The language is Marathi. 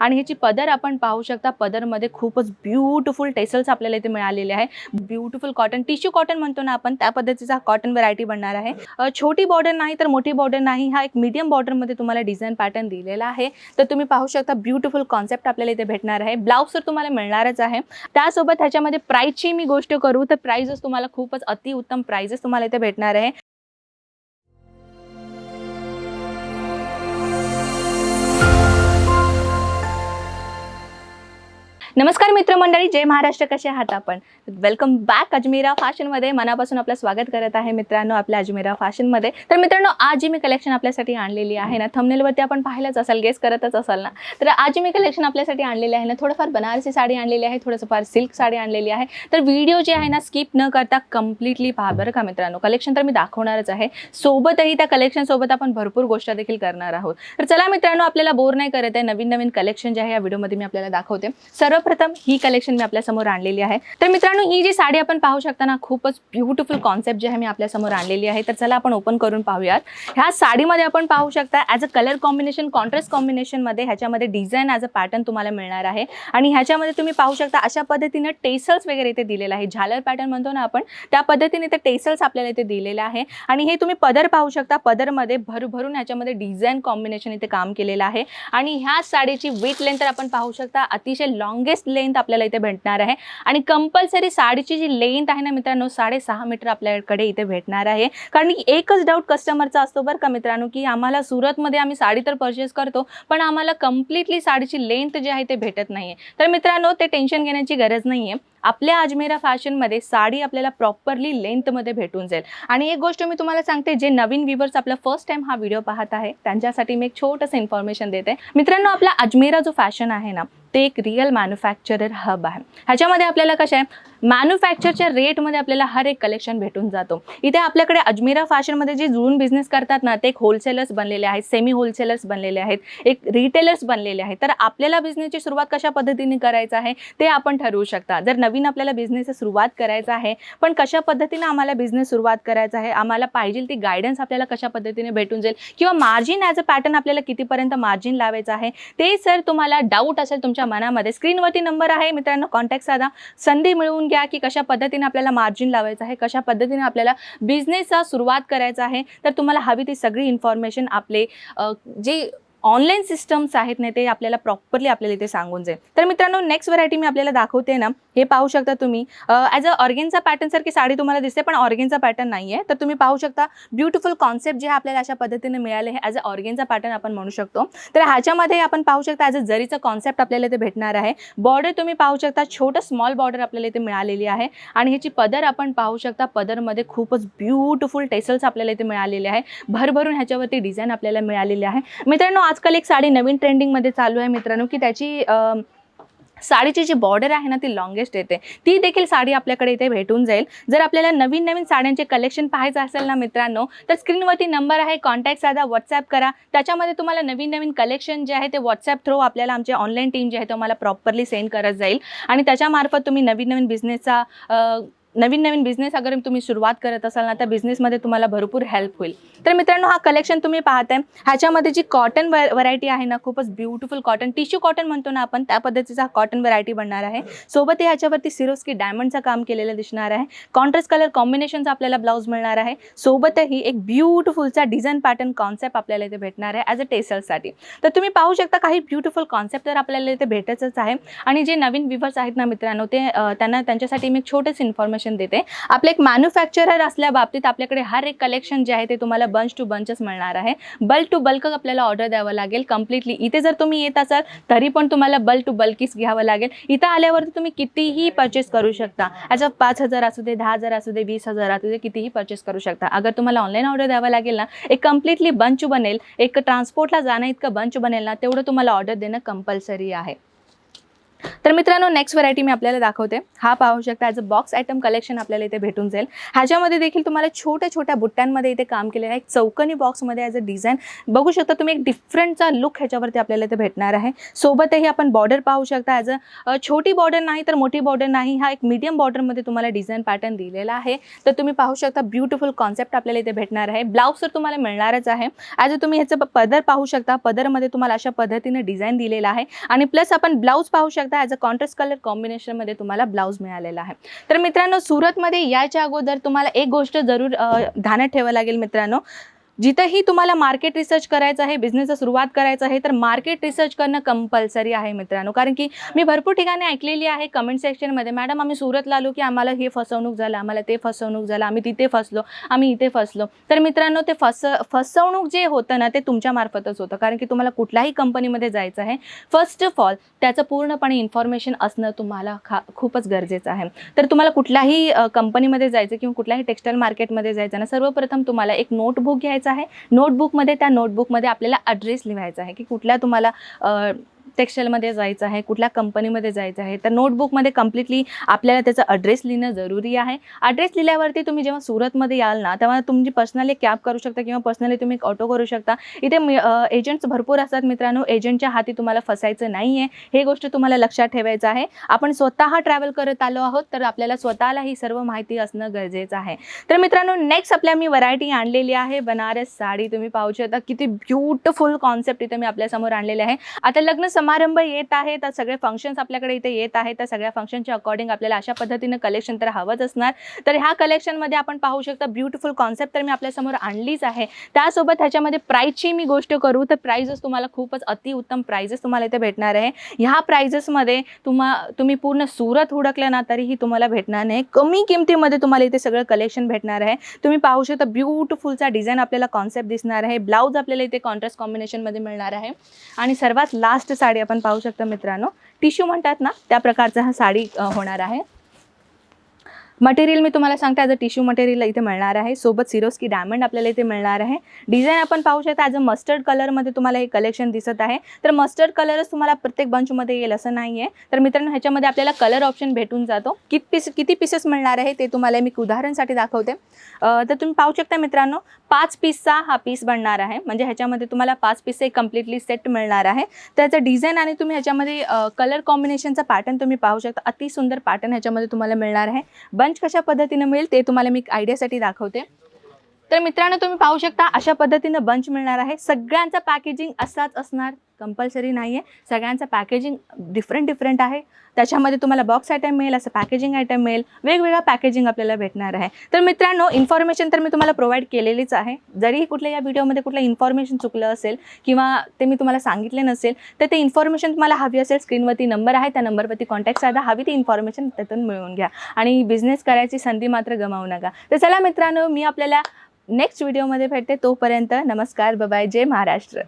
आणि ह्याची पदर आपण पाहू शकता पदरमध्ये खूपच ब्युटिफुल टेसल्स आपल्याला इथे मिळालेले आहे. ब्युटिफुल कॉटन टिश्यू कॉटन म्हणतो ना आपण त्या पद्धतीचा कॉटन व्हरायटी बनणार आहे. छोटी बॉर्डर नाही तर मोठी बॉर्डर नाही हा एक मीडियम बॉर्डरमध्ये तुम्हाला डिझाईन पॅटर्न दिलेला आहे. तर तुम्ही पाहू शकता ब्युटिफुल कॉन्सेप्ट आपल्याला इथे भेटणार आहे. ब्लाऊज तर तुम्हाला मिळणारच आहे. त्यासोबत ह्याच्यामध्ये प्राईजची मी गोष्ट करू तर प्राईजेस तुम्हाला खूपच अतिउत्तम प्राईजेस तुम्हाला इथे भेटणार आहे. नमस्कार मित्रमंडळी जय महाराष्ट्र कसे आहात आपण? वेलकम बॅक अजमेरा फॅशनमध्ये मनापासून आपलं स्वागत करत आहे मित्रांनो आपल्या अजमेरा फॅशनमध्ये तर मित्रांनो आज जी मी कलेक्शन आपल्यासाठी आणलेली आहे ना. थमनेलवरती आपण पाहिलंच असाल गेस करतच असाल ना. तर आज जी मी कलेक्शन आपल्यासाठी आणलेली आहे ना. थोडंफार बनारसी साडी आणलेली आहे थोडंसं फार सिल्क साडी आणलेली आहे. तर व्हिडिओ जे आहे ना स्किप न करता कम्प्लिटली पहा बरं का मित्रांनो. कलेक्शन तर मी दाखवणारच आहे. सोबतही त्या कलेक्शन सोबत आपण भरपूर गोष्ट देखील करणार आहोत. तर चला मित्रांनो आपल्याला बोर नाही करत आहे. नवीन नवीन कलेक्शन जे आहे या व्हिडिओमध्ये मी आपल्याला दाखवते. सर्व सर्वप्रथम ही कलेक्शन मी आपल्यासमोर आणलेली आहे. तर मित्रांनो ही जी साडी आपण पाहू शकता ना खूपच ब्युटिफुल कॉन्सेप्ट जे आहे मी आपल्यासमोर आणलेली आहे. तर चला आपण ओपन करून पाहूयात. ह्या साडीमध्ये आपण पाहू शकता as a colour combination contrast कॉम्बिनेशनमध्ये ह्याच्यामध्ये डिझाईन ॲज अ पॅटर्न तुम्हाला मिळणार आहे. आणि ह्याच्यामध्ये तुम्ही पाहू शकता अशा पद्धतीनं टेसल्स वगैरे इथे दिलेलं आहे. झालर पॅटर्न म्हणतो ना आपण त्या पद्धतीने ते टेसल्स आपल्याला इथे दिलेलं आहे. आणि हे तुम्ही पदर पाहू शकता पदरमध्ये भरभरून ह्याच्यामध्ये डिझाईन कॉम्बिनेशन इथे काम केलेलं आहे. आणि ह्या साडीची वेट लेंथ तर आपण पाहू शकता अतिशय लॉंगेस्ट लेंथ आपल्याला इथे भेटणार आहे. आणि कंपल्सरी साडीची जी लेंथ आहे ना मित्रांनो साडेसहा मीटर आपल्याकडे इथे भेटणार आहे. कारण की एकच डाऊट कस्टमरचा असतो बरं का मित्रांनो की आम्हाला सुरतमध्ये आम्ही साडी तर परचेस करतो पण आम्हाला कम्प्लिटली साडीची लेंथ जी आहे ते भेटत नाही आहे तर मित्रांनो ते टेन्शन घेण्याची गरज नाही आहे आपल्या अजमेरा फॅशनमध्ये साडी आपल्याला प्रॉपरली लेंथमध्ये भेटून जाईल. आणि एक गोष्ट मी तुम्हाला सांगते जे नवीन व्ह्युअर्स आपला फर्स्ट टाइम हा व्हिडिओ पाहत आहे त्यांच्यासाठी मी एक छोटंसं इन्फॉर्मेशन देते. मित्रांनो आपला अजमेरा जो फॅशन आहे ना ते एक रिअल मॅन्युफॅक्चरर हब आहे. ह्याच्यामध्ये आपल्याला कसं आहे? मॅन्युफॅक्चरच्या रेटमध्ये आपल्याला हर एक कलेक्शन भेटून जातो. इथे आपल्याकडे अजमेरा फॅशनमध्ये जे जुळून बिझनेस करतात ना ते एक होलसेलर्स बनलेले आहेत सेमी होलसेलर्स बनलेले आहेत एक रिटेलर्स बनलेले आहेत. तर आपल्याला बिझनेसची सुरुवात कशा पद्धतीने करायचं आहे ते आपण ठरवू शकता. जर नवीन आपल्याला बिझनेसची सुरुवात करायचं आहे पण कशा पद्धतीने आम्हाला बिझनेस सुरुवात करायचा आहे आम्हाला पाहिजे ती गायडन्स आपल्याला कशा पद्धतीने भेटून जाईल किंवा मार्जिन ॲज अ पॅटर्न आपल्याला कितीपर्यंत मार्जिन लावायचं आहे ते सर तुम्हाला डाऊट असेल तुमच्या मनामध्ये स्क्रीनवरती नंबर आहे मित्रांनो कॉन्टॅक्ट साधा. संधी मिळवून घ्या की कशा पद्धतीने आपल्याला मार्जिन लावायचं आहे कशा पद्धतीने आपल्याला बिझनेसचा सुरुवात करायचा आहे तर तुम्हाला हवी ती सगळी इन्फॉर्मेशन आपले जे ऑनलाईन सिस्टम्स आहेत ना ते आपल्याला प्रॉपरली आपल्याला इथे सांगून जाईल. तर मित्रांनो नेक्स्ट व्हरायटी मी आपल्याला दाखवते ना हे पाहू शकता तुम्ही. ॲज अ ऑर्गेनचा पॅटर्न सारखी साडी तुम्हाला दिसते पण ऑर्गेनचा पॅटर्न नाही आहे तर तुम्ही पाहू शकता ब्युटिफुल कॉन्सेप्ट जे आपल्याला अशा पद्धतीने मिळाले आहे ॲज अ ऑर्गेनचा पॅटर्न आपण म्हणू शकतो. तर ह्याच्यामध्ये आपण पाहू शकता ॲज अ जरीचा कॉन्सेप्ट आपल्याला इथे भेटणार आहे. बॉर्डर तुम्ही पाहू शकता छोटं स्मॉल बॉर्डर आपल्याला इथे मिळालेली आहे. आणि ह्याची पदर आपण पाहू शकता पदरमध्ये खूपच ब्युटिफुल टेसल्स आपल्याला इथे मिळालेले आहे. भरभरून ह्याच्यावरती डिझाईन आपल्याला मिळालेली आहे. मित्रांनो आजकाल एक साडी नवीन ट्रेंडिंगमध्ये चालू आहे मित्रांनो की त्याची साडीची जी बॉर्डर आहे ना ती लॉंगेस्ट येते. ती देखील साडी आपल्याकडे इथे भेटून जाईल. जर आपल्याला नवीन नवीन साड्यांचे कलेक्शन पाहायचं असेल ना मित्रांनो तर स्क्रीनवरती नंबर आहे कॉन्टॅक्ट साधा व्हॉट्सॲप करा. त्याच्यामध्ये तुम्हाला नवीन नवीन कलेक्शन जे आहे ते व्हॉट्सॲप थ्रू आपल्याला आमचे ऑनलाईन टीम जे आहे तुम्हाला प्रॉपरली सेंड करत जाईल. आणि त्याच्यामार्फत तुम्ही नवीन नवीन बिझनेसचा नवीन नवीन बिझनेस अगर तुम्ही सुरुवात करत असाल ना त्या बिझनेसमध्ये तुम्हाला भरपूर हेल्प होईल. तर मित्रांनो हा कलेक्शन तुम्ही पाहताय. ह्याच्यामध्ये जी कॉटन व्हरायटी आहे ना खूपच ब्युटिफुल कॉटन टिश्यू कॉटन म्हणतो ना आपण त्या पद्धतीचा कॉटन व्हरायटी बनणार आहे. सोबत ह्याच्यावरती सिरोस्की डायमंडचं काम केलेलं दिसणार आहे. कॉन्ट्रास्ट कलर कॉम्बिनेशनचा आपल्याला ब्लाऊज मिळणार आहे. सोबतही एक ब्युटिफुलचा डिझाईन पॅटर्न कॉन्सेप्ट आपल्याला इथे भेटणार आहे ॲज अ टेसलसाठी तर तुम्ही पाहू शकता काही ब्युटिफुल कॉन्सेप्ट तर आपल्याला इथे भेटतच आहे. आणि जे नवीन विवर्स आहेत ना मित्रांनो ते त्यांना त्यांच्यासाठी मी एक छोटेच इन्फॉर्मेशन देते. आपले एक मॅन्युफॅक्चरर असल्या बाबतीत आपल्याकडे हर एक कलेक्शन जे आहे ते तुम्हाला बंच टू बंचच मिळणार आहे. बल्क टू बल्क आपल्याला ऑर्डर द्यावं लागेल कम्प्लिटली इथे जर तुम्ही येत असाल तरी पण तुम्हाला बल्क टू बल्कीच घ्यावं लागेल. इथं आल्यावरती तुम्ही कितीही परचेस करू शकता. ॲज अ पाच हजार असू दे दहा हजार असू दे वीस हजार असू दे कितीही परचेस करू शकता. अगर तुम्हाला ऑनलाईन ऑर्डर द्यावं लागेल ना एक कम्प्लिटली बंच बनेल. एक ट्रान्सपोर्टला जाणं इतकं बंच बनेल ना तेवढं तुम्हाला ऑर्डर देणं कंपल्सरी आहे. तर मित्रांनो नेक्स्ट व्हरायटी मी आपल्याला दाखवते. हा पाहू शकता as a box item collection आपल्याला इथे भेटून जाईल. ह्याच्यामध्ये देखील तुम्हाला छोट्या छोट्या बुट्ट्यांमध्ये इथे काम केलेलं आहे. एक चौकनी बॉक्समध्ये ॲज अ डिझाईन बघू शकता तुम्ही एक डिफरंटचा लुक ह्याच्यावरती आपल्याला इथे भेटणार आहे. सोबतही आपण बॉर्डर पाहू शकता ॲज अ छोटी बॉर्डर नाही तर मोठी बॉर्डर नाही. हा एक मीडियम बॉर्डरमध्ये तुम्हाला डिझाईन पॅटर्न दिलेला आहे. तर तुम्ही पाहू शकता ब्युटिफुल कॉन्सेप्ट आपल्याला इथे भेटणार आहे. ब्लाऊज तर तुम्हाला मिळणारच आहे. ॲज अ तुम्ही ह्याचं पदर पाहू शकता. पदरमध्ये तुम्हाला अशा पद्धतीने डिझाईन दिलेला आहे. आणि प्लस आपण ब्लाऊज पाहू शकता ॲज अ कॉन्ट्रास्ट कलर कॉम्बिनेशनमध्ये तुम्हाला ब्लाऊज मिळालेला आहे. तर मित्रांनो सुरतमध्ये याच्या अगोदर तुम्हाला एक गोष्ट जरूर ध्यानात ठेवावं लागेल मित्रांनो. जिथंही तुम्हाला मार्केट रिसर्च करायचं आहे बिझनेसचा सुरुवात करायचं आहे तर मार्केट रिसर्च करणं कंपल्सरी आहे मित्रांनो. कारण की मी भरपूर ठिकाणी ऐकलेली आहे कमेंट सेक्शनमध्ये मॅडम आम्ही सुरतला आलो की आम्हाला हे फसवणूक झालं आम्हाला ते फसवणूक झालं आम्ही तिथे फसलो आम्ही इथे फसलो. तर मित्रांनो ते फस फसवणूक जे होतं ना ते तुमच्यामार्फतच होतं. कारण की तुम्हाला कुठल्याही कंपनीमध्ये जायचं आहे फर्स्ट ऑफ ऑल त्याचं पूर्णपणे इन्फॉर्मेशन असणं तुम्हाला खा खूपच गरजेचं आहे. तर तुम्हाला कुठल्याही कंपनीमध्ये जायचं किंवा कुठल्याही टेक्स्टाईल मार्केटमध्ये जायचं ना सर्वप्रथम तुम्हाला एक नोटबुक घ्यायचं आहे. नोटबुकमध्ये त्या नोटबुकमध्ये आपल्याला ॲड्रेस लिहायचा आहे की कुठल्या तुम्हाला टेक्स्टाईलमध्ये जायचं आहे कुठल्या कंपनीमध्ये जायचं आहे तर नोटबुकमध्ये कम्प्लिटली आपल्याला त्याचा अड्रेस लिहिणं जरुरी आहे. अड्रेस लिहिल्यावरती तुम्ही जेव्हा सुरतमध्ये याल ना तेव्हा तुमची पर्सनली कॅब करू शकता किंवा पर्सनली तुम्ही ऑटो करू शकता. इथे एजंट्स भरपूर असतात मित्रांनो एजंटच्या हाती तुम्हाला फसायचं नाही आहे हे गोष्ट तुम्हाला लक्षात ठेवायचं आहे. आपण स्वतः ट्रॅव्हल करत आलो आहोत तर आपल्याला स्वतःला ही सर्व माहिती असणं गरजेचं आहे. तर मित्रांनो नेक्स्ट आपल्या मी व्हरायटी आणलेली आहे. बनारस साडी तुम्ही पाहू शकता. किती ब्युटिफुल कॉन्सेप्ट इथे मी आपल्यासमोर आणलेले आहे. आता लग्न समारंभ येत आहे तर सगळे फंक्शन्स आपल्याकडे इथे येत आहे तर सगळ्या फंक्शनच्या अकॉर्डिंग आपल्याला अशा पद्धतीनं कलेक्शन तर हवंच असणार. तर ह्या कलेक्शनमध्ये आपण पाहू शकता ब्युटिफुल कॉन्सेप्ट तर मी आपल्यासमोर आणलीच आहे. त्यासोबत ह्याच्यामध्ये प्राईजची मी गोष्ट करू तर प्राइजेस तुम्हाला खूपच अतिउत्तम प्राइजेस तुम्हाला इथे भेटणार आहे. ह्या प्राइजेसमध्ये तुम्हा तुम्ही पूर्ण सुरत हुडकल्या ना तरीही तुम्हाला भेटणार नाही. कमी किमतीमध्ये तुम्हाला इथे सगळं कलेक्शन भेटणार आहे. तुम्ही पाहू शकता ब्युटिफुलचा डिझाईन आपल्याला कॉन्सेप्ट दिसणार आहे. ब्लाऊज आपल्याला इथे कॉन्ट्रास्ट कॉम्बिनेशनमध्ये मिळणार आहे. आणि सर्वात लास्ट साडी आपण पाहू शकता मित्रांनो. टिश्यू म्हणतात ना त्या प्रकारचा हा साडी होणार आहे. मटेरियल मी तुम्हाला सांगते ॲज अ टिश्यू मटेरियल इथे मिळणार आहे. सोबत सिरोस्की डायमंड आपल्याला इथे मिळणार आहे. डिझाईन आपण पाहू शकता ॲज अ मस्टर्ड कलरमध्ये तुम्हाला हे कलेक्शन दिसत आहे. तर मस्टर्ड कलरच तुम्हाला प्रत्येक बंचमध्ये येईल असं नाही आहे तर मित्रांनो ह्याच्यामध्ये आपल्याला कलर ऑप्शन भेटून जातो. किती पीस किती पीसेस मिळणार आहे ते तुम्हाला मी उदाहरणसाठी दाखवते. तर तुम्ही पाहू शकता मित्रांनो पाच पीसचा हा पीस बनणार आहे. म्हणजे ह्याच्यामध्ये तुम्हाला पाच पीसचे कम्प्लिटली सेट मिळणार आहे. त्याचं डिझाईन आणि तुम्ही ह्याच्यामध्ये कलर कॉम्बिनेशनचा पॅटर्न तुम्ही पाहू शकता. अति सुंदर पॅटर्न ह्याच्यामध्ये तुम्हाला मिळणार आहे. बंच कशा पद्धतीने मिळेल ते तुम्हाला मी आयडियासाठी दाखवते. तर मित्रांनो तुम्ही पाहू शकता अशा पद्धतीनं बंच मिळणार आहे. सगळ्यांचा पॅकेजिंग असाच असणार. कंपल्सरी नाही आहे सगळ्यांचं पॅकेजिंग डिफरंट डिफरंट आहे. त्याच्यामध्ये तुम्हाला बॉक्स आयटम मिळेल असं पॅकेजिंग आयटम मिळेल. वेगवेगळं पॅकेजिंग आपल्याला भेटणार आहे. तर मित्रांनो इन्फॉर्मेशन तर मी तुम्हाला प्रोव्हाइड केलेलीच आहे. जरी कुठल्या या व्हिडिओमध्ये कुठलं इन्फॉर्मेशन चुकलं असेल किंवा ते मी तुम्हाला सांगितले नसेल तर ते इन्फॉर्मेशन तुम्हाला हवी असेल स्क्रीनवरती नंबर आहे. त्या नंबरवरती कॉन्टॅक्ट साधा. हवी ती इन्फॉर्मेशन त्यातून मिळवून घ्या. आणि बिझनेस करायची संधी मात्र गमावू नका. तर चला मित्रांनो मी आपल्याला नेक्स्ट व्हिडिओमध्ये भेटते. तोपर्यंत नमस्कार बबाय जय महाराष्ट्र.